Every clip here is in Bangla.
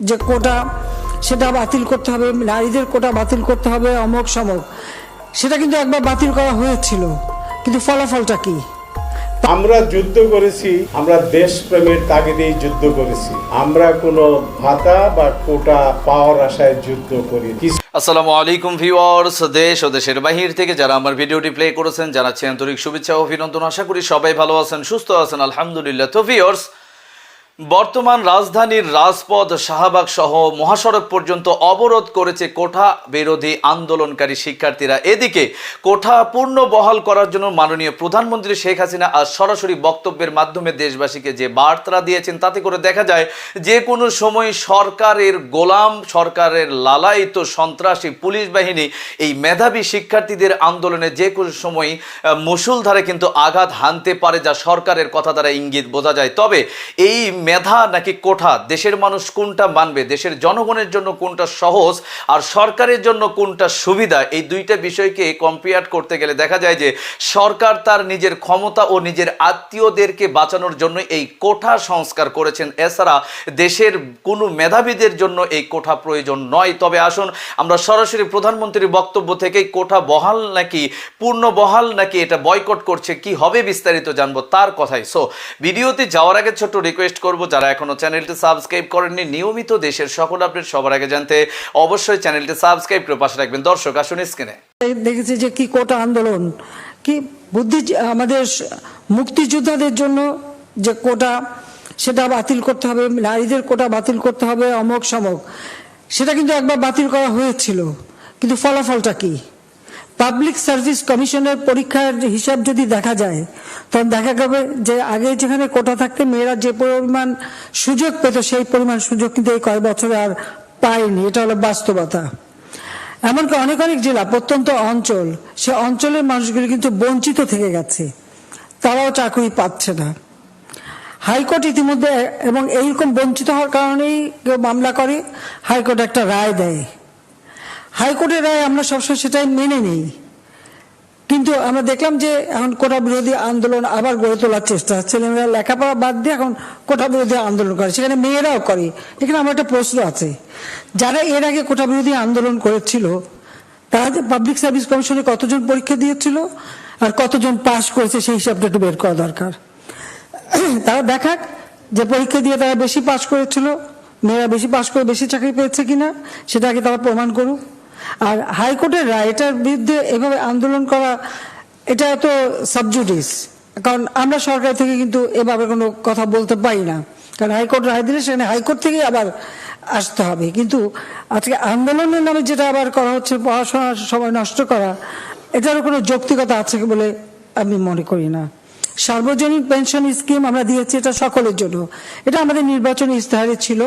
যে কোটা সেটা বাতিল করতে হবে নারীদের কোটা বাতিল করতে হবে অমক সমক সেটা কিন্তু একবার বাতিল করা হয়েছিল কিন্তু ফলাফলটা কি? আমরা যুদ্ধ করেছি আমরা দেশপ্রেমের তাগিদেই যুদ্ধ করেছি। আমরা কোনো ভাতা বা কোটা পাওয়ার আশায় যুদ্ধ করি। আসসালামু আলাইকুম ভিউয়ার্স দেশ ও দেশের বাহির থেকে যারা আমার ভিডিওটি প্লে করেছেন জানাচ্ছি আন্তরিক শুভেচ্ছা ও অভিনন্দন। আশা করি সবাই ভালো আছেন সুস্থ আছেন আলহামদুলিল্লাহ। তো ভিউয়ার্স বর্তমান রাজধানীর রাজপথ শাহবাগ সহ মহাসড়ক পর্যন্ত অবরোধ করেছে কোঠা বিরোধী আন্দোলনকারী শিক্ষার্থীরা। এদিকে কোঠা পূর্ণ বহাল করার জন্য মাননীয় প্রধানমন্ত্রী শেখ হাসিনা আজ সরাসরি বক্তব্যের মাধ্যমে দেশবাসীকে যে বার্তা দিয়েছেন তাতে করে দেখা যায় যে কোনো সময় সরকারের গোলাম সরকারের লালায়িত সন্ত্রাসী পুলিশ বাহিনী এই মেধাবী শিক্ষার্থীদের আন্দোলনে যে কোনো সময় আহ, মুষলধারে কিন্তু আঘাত হানতে পারে যা সরকারের কথা দ্বারা ইঙ্গিত বোঝা যায়। তবে এই মেধা নাকি কোঠা? দেশের মানুষ কোনটা মানবে? দেশের জনগণের জন্য কোনটা সহজ? আর সরকারের জন্য কোনটা সুবিধা? এই দুইটা বিষয়কে কম্পেয়ার করতে গেলে দেখা যায় যে, সরকার তার নিজের ক্ষমতা ও নিজের আত্মীয়দেরকে বাঁচানোর জন্য এই কোঠা সংস্কার করেছেন। এছাড়া দেশের কোনো মেধাবীদের জন্য এই কোঠা প্রয়োজন নয়। তবে আসুন, আমরা সরাসরি প্রধানমন্ত্রীর বক্তব্য থেকেই কোঠা বহাল নাকি পূর্ণ বহাল নাকি এটা বয়কট করছে, কি হবে বিস্তারিত জানব তার কথাই। সো ভিডিওতে যাওয়ার আগে ছোট্ট রিকোয়েস্ট করব যারা এখনও চ্যানেলটি সাবস্ক্রাইব করেননি, নিয়মিত দেশের সকল আপডেট সবার আগে জানতে অবশ্যই চ্যানেলটি সাবস্ক্রাইব করে পাশে রাখবেন দর্শক, আসুন স্ক্রিনে। দেখেছি যে কি কোটা আন্দোলন। কি বুদ্ধি আমাদের মুক্তিযোদ্ধাদের জন্য যে কোটা, সেটা বাতিল করতে হবে, নারীদের কোটা বাতিল করতে হবে অমক সমক সেটা কিন্তু একবার বাতিল করা হয়েছিল। কিন্তু ফলাফলটা কি? পাবলিক সার্ভিস কমিশনের পরীক্ষার হিসাব যদি দেখা যায়, তখন দেখা যাবে যে আগে যেখানে কোটা থাকতে মেয়েরা যে পরিমাণ সুযোগ পেত, সেই পরিমাণ সুযোগ কিন্তু এই কয়েক বছরে আর পায়নি। এটা হলো বাস্তবতা। এমনকি অনেক অনেক জেলা, প্রত্যন্ত অঞ্চল, সে অঞ্চলের মানুষগুলি কিন্তু বঞ্চিত থেকে গেছে। তারাও চাকরি পাচ্ছে না। হাইকোর্ট ইতিমধ্যে এবং এইরকম বঞ্চিত হওয়ার কারণেই কেউ মামলা করে, হাইকোর্ট একটা রায় দেয়। হাইকোর্টের রায় আমরা সবসময় সেটাই মেনে নেই। কিন্তু আমরা দেখলাম যে এখন কোটা বিরোধী আন্দোলন আবার গড়ে তোলার চেষ্টা। ছেলেমেয়েরা লেখাপড়া বাদ দিয়ে এখন কোটা বিরোধী আন্দোলন করে। সেখানে মেয়েরাও করে। এখানে আমার একটা প্রশ্ন আছে। যারা এর আগে কোটা বিরোধী আন্দোলন করেছিল, তারা যে পাবলিক সার্ভিস কমিশনে কতজন পরীক্ষা দিয়েছিল আর কতজন পাশ করেছে সেই হিসাবটা একটু বের করা দরকার। তারা দেখাক যে পরীক্ষা দিয়ে তারা বেশি পাশ করেছিল, মেয়েরা বেশি পাশ করে বেশি চাকরি পেয়েছে কিনা, সেটা আগে তারা প্রমাণ করুক। আর হাইকোর্টের রায় এটার বিরুদ্ধে এভাবে আন্দোলন করা, এটা তো সাবজুডিস কারণ আমরা সরকার থেকে কিন্তু এভাবে কোনো কথা বলতে পারি না। কারণ হাইকোর্ট রায় দিলে সেখানে হাইকোর্ট থেকেই আবার আসতে হবে। কিন্তু আজকে আন্দোলনের নামে যেটা আবার করা হচ্ছে, পড়াশোনার সময় নষ্ট করা, এটারও কোনো যৌক্তিকতা আছে বলে আমি মনে করি না। সার্বজনীন পেনশন স্কিম আমরা দিয়েছি এটা সকলের জন্য। এটা আমাদের নির্বাচনী ইস্তাহারে ছিল।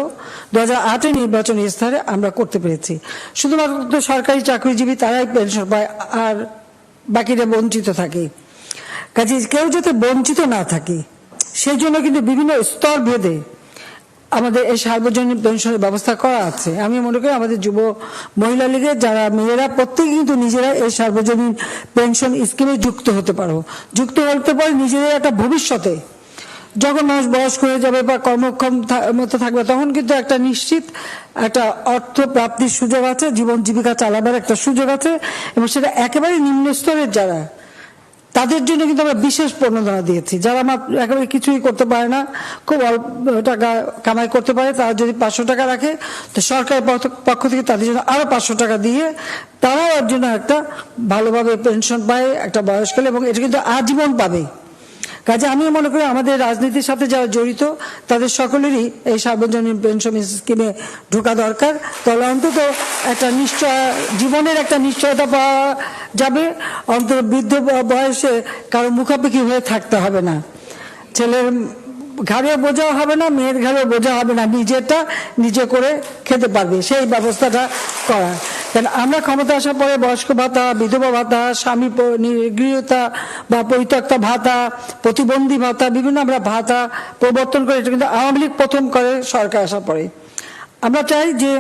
দু হাজার আটের নির্বাচনী ইস্তাহারে আমরা করতে পেরেছি। শুধুমাত্র সরকারি চাকরিজীবী তারাই পেনশন পায় আর বাকিরা বঞ্চিত থাকে। কাজে কেউ যাতে বঞ্চিত না থাকে, সেই জন্য কিন্তু বিভিন্ন স্তর ভেদে আমাদের এই সার্বজনীন পেনশনের ব্যবস্থা করা আছে। আমি মনে করি আমাদের যুব মহিলা লীগের যারা মেয়েরা প্রত্যেকে কিন্তু নিজেরা এই সার্বজনীন পেনশন স্কিমে যুক্ত হতে পারো। যুক্ত হতে পারে নিজেদের একটা ভবিষ্যতে যখন মানুষ বয়স্ক হয়ে যাবে বা কর্মক্ষম মতো থাকবে, তখন কিন্তু একটা নিশ্চিত একটা অর্থ প্রাপ্তির সুযোগ আছে, জীবন জীবিকা চালাবার একটা সুযোগ আছে এবং সেটা একেবারে নিম্ন স্তরের যারা তাদের জন্য কিন্তু আমরা বিশেষ প্রণোদনা দিয়েছি। যারা আমার একেবারে কিছুই করতে পারে না, খুব অল্প টাকা কামাই করতে পারে, তারা যদি পাঁচশো টাকা রাখে, তো সরকারের পক্ষ- থেকে তাদের জন্য আরও পাঁচশো টাকা দিয়ে তারাও আর জন্য একটা ভালোভাবে পেনশন পায়, একটা বয়সকালে এবং এটা কিন্তু আজীবন পাবে। কাজে আমি মনে করি আমাদের রাজনীতির সাথে যারা জড়িত, তাদের সকলেরই এই সার্বজনীন পেনশন স্কিমে ঢোকা দরকার। তাহলে অন্তত একটা নিশ্চয়, জীবনের একটা নিশ্চয়তা পাওয়া যাবে। অন্তত বৃদ্ধ বয়সে কারও মুখাপেক্ষি হয়ে থাকতে হবে না। ছেলের ঘাড়ে বোঝা হবে না, মেয়ের ঘাড়ে বোঝা হবে না, নিজেরটা নিজে করে খেতে পারবে। সেই ব্যবস্থাটা করা। কারণ আমরা ক্ষমতা আসার পরে বয়স্ক ভাতা, বিধবা ভাতা, স্বামী নিগৃহীতা বা পরিত্যক্তা ভাতা, প্রতিবন্ধী ভাতা, বিভিন্ন আমরা ভাতা প্রবর্তন করে, এটা কিন্তু আওয়ামী লীগ প্রথম করে সরকার আসার পরে। আমরা চাই যে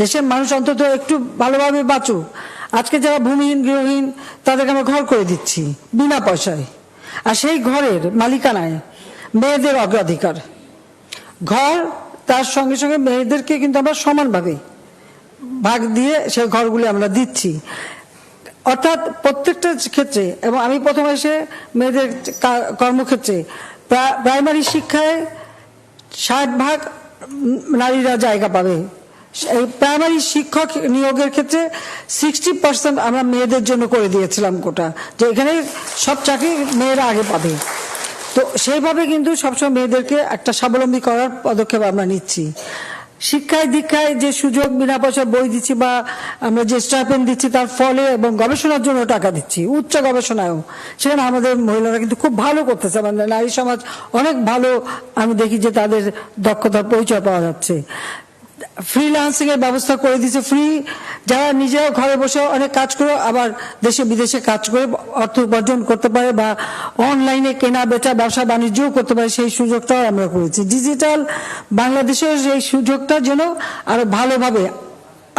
দেশের মানুষ অন্তত একটু ভালোভাবে বাঁচুক। আজকে যারা ভূমিহীন, গৃহহীন, তাদেরকে আমরা ঘর করে দিচ্ছি, বিনা পয়সায়। আর সেই ঘরের মালিকানায় মেয়েদের অগ্রাধিকার। ঘর তার সঙ্গে সঙ্গে মেয়েদেরকে কিন্তু আমরা সমানভাবে ভাগ দিয়ে সেই ঘরগুলি আমরা দিচ্ছি। অর্থাৎ প্রত্যেকটা ক্ষেত্রে, এবং আমি প্রথম এসে মেয়েদের কর্মক্ষেত্রে প্রাইমারি শিক্ষায় ষাট ভাগ নারীরা জায়গা পাবে। প্রাইমারি শিক্ষক নিয়োগের ক্ষেত্রে সিক্সটি পার্সেন্ট আমরা মেয়েদের জন্য করে দিয়েছিলাম কোটা, যে এখানে সব চাকরি মেয়েরা আগে পাবে। তো সেইভাবে কিন্তু সবসময় মেয়েদেরকে একটা স্বাবলম্বী করার পদক্ষেপ আমরা নিচ্ছি। শিক্ষায় দীক্ষায় যে সুযোগ, বিনা পয়সা বই দিচ্ছি বা আমরা যে স্টাইপেন্ড দিচ্ছি তার ফলে এবং গবেষণার জন্য টাকা দিচ্ছি, উচ্চ গবেষণায়ও। সেখানে আমাদের মহিলারা কিন্তু খুব ভালো করতেছে। আমাদের নারী সমাজ অনেক ভালো, আমি দেখি যে তাদের দক্ষতার পরিচয় পাওয়া যাচ্ছে। ফ্রিল্যান্সিং এর ব্যবস্থা করে দিয়েছে ফ্রি যারা নিজেরাও ঘরে বসে অনেক কাজ করে, আবার দেশে বিদেশে কাজ করে অর্থ উপার্জন করতে পারে বা অনলাইনে কেনা, বেচা, ব্যবসা বাণিজ্যও করতে পারে, সেই সুযোগটাও আমরা করেছি। ডিজিটাল বাংলাদেশের সেই সুযোগটা যেন আরও ভালোভাবে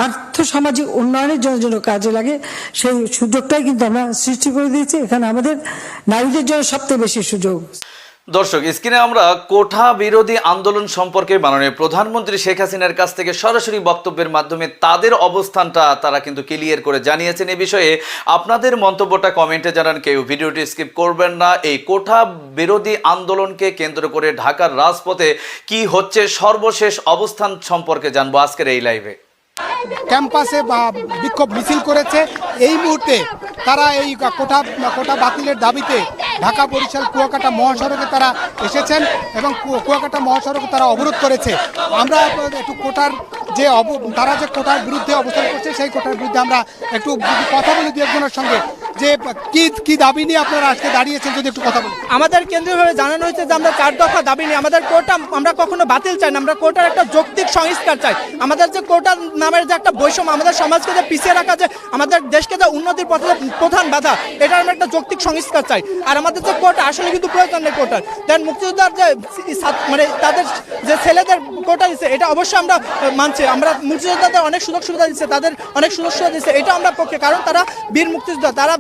আর্থ সামাজিক উন্নয়নের জন্য যেন কাজে লাগে, সেই সুযোগটাই কিন্তু আমরা সৃষ্টি করে দিয়েছি। এখানে আমাদের নারীদের জন্য সবচেয়ে বেশি সুযোগ। দর্শক, স্ক্রিনে আমরা কোঠা বিরোধী আন্দোলন সম্পর্কে মাননীয় প্রধানমন্ত্রী শেখ হাসিনার কাছ থেকে সরাসরি বক্তব্যের মাধ্যমে তাদের অবস্থানটা তারা কিন্তু ক্লিয়ার করে জানিয়েছেন। এ বিষয়ে আপনাদের মন্তব্যটা কমেন্টে জানান, কেউ ভিডিওটি স্কিপ করবেন না। এই কোঠা বিরোধী আন্দোলনকে কেন্দ্র করে ঢাকার রাজপথে কি হচ্ছে, সর্বশেষ অবস্থান সম্পর্কে জানব আজকের এই লাইভে। ক্যাম্পাসে বা বিক্ষোভ মিছিল করেছে। এই মুহূর্তে তারা এই কোটা কোটা বাতিলের দাবিতে ঢাকা বরিশাল কুয়াকাটা মহাসড়কে তারা এসেছেন এবং কুয়াকাটা মহাসড়কে তারা অবরোধ করেছে। আমরা একটু কোটার যে তারা যে কোটার বিরুদ্ধে অবস্থান করছে, সেই কোটার বিরুদ্ধে আমরা একটু কথা বলি দু একজনের সঙ্গে। যে কি কি দাবি নিয়ে আপনারা আজকে দাঁড়িয়েছেন, যদি একটু কথা বলি আমাদের কেন্দ্রীয়ভাবে জানানো হয়েছে যে আমরা চার দফা দাবি নিয়ে, আমাদের কোর্টা আমরা কখনো বাতিল চাই না, আমরা কোর্টার একটা যৌক্তিক সংস্কার চাই। আমাদের যে কোর্টার নামের যে একটা বৈষম্য, আমাদের সমাজকে যে পিছিয়ে রাখা যে, আমাদের দেশকে যে উন্নতির পথে প্রধান বাধা এটা আমরা একটা যৌক্তিক সংস্কার চাই। আর আমাদের যে কোর্টা আসলে কিন্তু প্রয়োজন নেই কোর্টার দেন মুক্তিযোদ্ধার যে মানে তাদের যে ছেলেদের কোটা দিচ্ছে এটা অবশ্যই আমরা মানছি। আমরা মুক্তিযোদ্ধাদের অনেক সুযোগ সুবিধা দিচ্ছে তাদের অনেক সুযোগ সুবিধা দিচ্ছে এটা আমরা পক্ষে, কারণ তারা বীর মুক্তিযোদ্ধা, তারা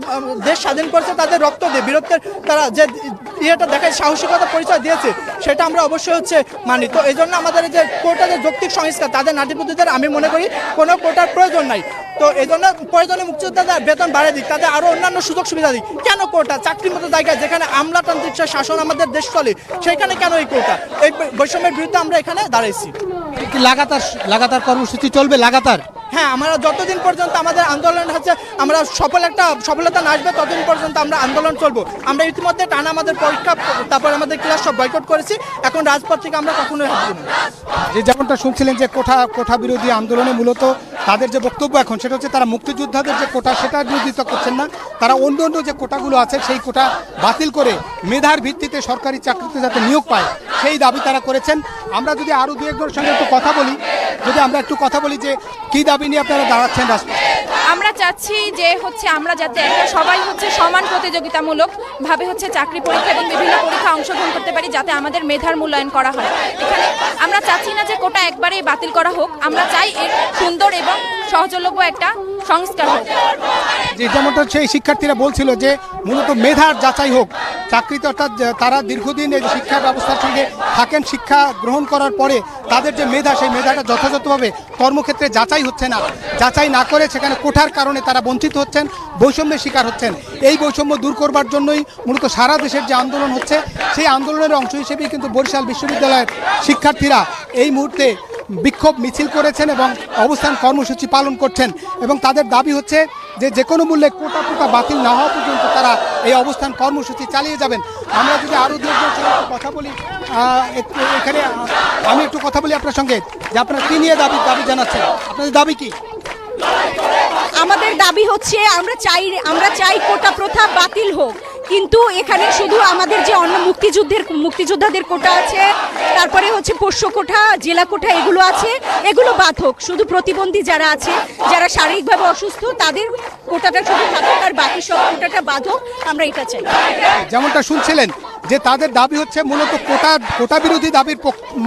দেশ স্বাধীন করেছে, তাদের রক্ত দিয়ে, বীরত্বের তারা যে ইয়েটা দেখায়, সাহসিকতা পরিচয় দিয়েছে, সেটা আমরা অবশ্যই হচ্ছে মানি। তো এই জন্য আমাদের যে কোর্টের যে যৌক্তিক সংস্কার, তাদের নাট্যপতিদের আমি মনে করি কোনো কোটার প্রয়োজন নাই। তো এই জন্য প্রয়োজনে মুক্তিযোদ্ধাদের বেতন বাড়িয়ে দিক, তাদের আরও অন্যান্য সুযোগ সুবিধা দিক। কেন কোটা? চাকরির মতো জায়গায় যেখানে আমলাতান্ত্রিক শাসন আমাদের দেশ চলে, সেখানে কেন এই কোটা? এই বৈষম্যের বিরুদ্ধে আমরা এখানে দাঁড়াইছি। লাগাতার লাগাতার কর্মসূচি চলবে, লাগাতার? হ্যাঁ আমরা যতদিন পর্যন্ত আমাদের আন্দোলন হচ্ছে, আমরা সফল একটা সফলতা না আসবে, ততদিন পর্যন্ত আমরা আন্দোলন চলবো। আমরা ইতিমধ্যে টানা আমাদের পরীক্ষা, তারপর আমাদের ক্লাস সব বয়কট করেছি। এখন রাজপথ থেকে আমরা কখনোই হাঁটবো না। যে যেমনটা শুনছিলেন যে কোঠা কোঠা বিরোধী আন্দোলনে মূলত তাদের যে বক্তব্য এখন, সেটা হচ্ছে তারা মুক্তিযোদ্ধাদের যে কোটা সেটা বিরোধিতা করছেন না। তারা অন্য অন্য যে কোটাগুলো আছে, সেই কোটা বাতিল করে মেধার ভিত্তিতে সরকারি চাকরিতে যাতে নিয়োগ পায় সেই দাবি তারা করেছেন। আমরা যদি আরও দু একজনের সঙ্গে একটু কথা বলি, যদি আমরা একটু কথা বলি যে কী দাবি নিয়ে আপনারা দাঁড়াচ্ছেন রাজপথে আমরা চাচ্ছি যে হচ্ছে আমরা যাতে একটা সবাই হচ্ছে সমান প্রতিযোগিতামূলক ভাবে হচ্ছে চাকরি পরীক্ষা এবং বিভিন্ন পরীক্ষা অংশগ্রহণ করতে পারি যাতে আমাদের মেধার মূল্যায়ন করা হয়। এখানে আমরা চাচ্ছি না যে কোটা একবারেই বাতিল করা হোক। আমরা চাই এর সুন্দর এবং সহজলভ্য একটা সংস্কার হোক। যে যেমনটা সেই শিক্ষার্থীরা বলছিল যে মূলত মেধার যাচাই হোক, চাকরিতে অর্থাৎ তারা দীর্ঘদিন এই শিক্ষা ব্যবস্থার সঙ্গে থাকেন, শিক্ষা গ্রহণ করার পরে তাদের যে মেধা, সেই মেধাটা যথাযথভাবে কর্মক্ষেত্রে যাচাই হচ্ছে না। যাচাই না করে সেখানে কোঠার কারণে তারা বঞ্চিত হচ্ছেন, বৈষম্যের শিকার হচ্ছেন। এই বৈষম্য দূর করবার জন্যই মূলত সারা দেশের যে আন্দোলন হচ্ছে, সেই আন্দোলনের অংশ হিসেবেই কিন্তু বরিশাল বিশ্ববিদ্যালয়ের শিক্ষার্থীরা এই মুহূর্তে বিক্ষোভ মিছিল করেছেন এবং অবস্থান কর্মসূচি পালন করছেন এবং তাদের দাবি হচ্ছে যে যে কোনো মূল্যে কোটা কোটা বাতিল না হওয়া পর্যন্ত তারা এই অবস্থান কর্মসূচি চালিয়ে যাবেন। আমরা যদি আরও দু কথা বলি এখানে, আমি একটু কথা বলি আপনার সঙ্গে, যে আপনারা কী নিয়ে দাবি দাবি জানাচ্ছেন? আপনাদের দাবি কি? আমাদের দাবি হচ্ছে আমরা চাই আমরা চাই কোটা প্রথা বাতিল হোক। কিন্তু এখানে শুধু আমাদের যে অন্য মুক্তিযুদ্ধের, মুক্তিযোদ্ধাদের কোটা আছে, তারপরে হচ্ছে পোষ্য কোঠা, জেলা কোঠা, এগুলো আছে, এগুলো বাদ হোক। শুধু প্রতিবন্ধী যারা আছে, যারা শারীরিকভাবে অসুস্থ, তাদের কোটাটা শুধু থাকুক আর বাকি সব কোটাটা বাদ হোক, আমরা এটা চাই। যেমনটা শুনছিলেন, যে তাদের দাবি হচ্ছে মূলত কোটা কোটা বিরোধী দাবির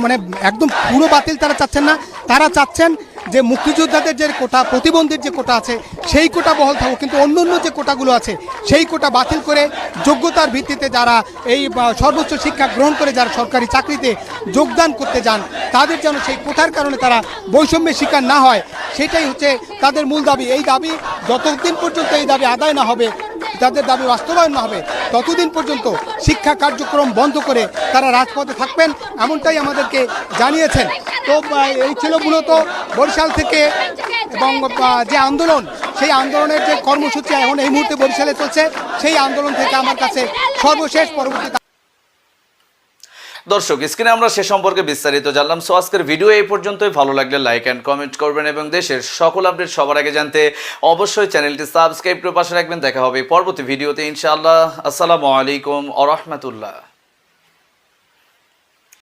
মানে একদম পুরো বাতিল তারা চাচ্ছেন না। তারা চাচ্ছেন যে মুক্তিযোদ্ধাদের যে কোটা, প্রতিবন্ধীর যে কোটা আছে, সেই কোটা বহল থাকুক। কিন্তু অন্য অন্য যে কোটাগুলো আছে, সেই কোটা বাতিল করে যোগ্যতার ভিত্তিতে যারা এই সর্বোচ্চ শিক্ষা গ্রহণ করে যারা সরকারি চাকরিতে যোগদান করতে যান, তাদের যেন সেই কোটার কারণে তারা বৈষম্যের শিকার না হয়, সেটাই হচ্ছে তাদের মূল দাবি। এই দাবি যতদিন পর্যন্ত এই দাবি আদায় না হবে তাদের দাবি বাস্তবায়ন না হবে, ততদিন পর্যন্ত শিক্ষা কার্যক্রম বন্ধ করে তারা রাজপথে থাকবেন, এমনটাই আমাদেরকে জানিয়েছেন। তো এই ছিল মূলত বরিশাল থেকে এবং যে আন্দোলন, সেই আন্দোলনের যে কর্মসূচি এখন এই মুহূর্তে বরিশালে চলছে, সেই আন্দোলন থেকে আমার কাছে সর্বশেষ পরবর্তী দর্শক, স্ক্রিনে আমরা সে সম্পর্কে বিস্তারিত জানলাম। সো আজকের ভিডিও এই পর্যন্তই। ভালো লাগলে লাইক অ্যান্ড কমেন্ট করবেন এবং দেশের সকল আপডেট সবার আগে জানতে অবশ্যই চ্যানেলটি সাবস্ক্রাইব করে পাশে রাখবেন। দেখা হবে পরবর্তী ভিডিওতে, ইনশাআল্লাহ। আসসালামু আলাইকুম আ রহমতুল্লাহ।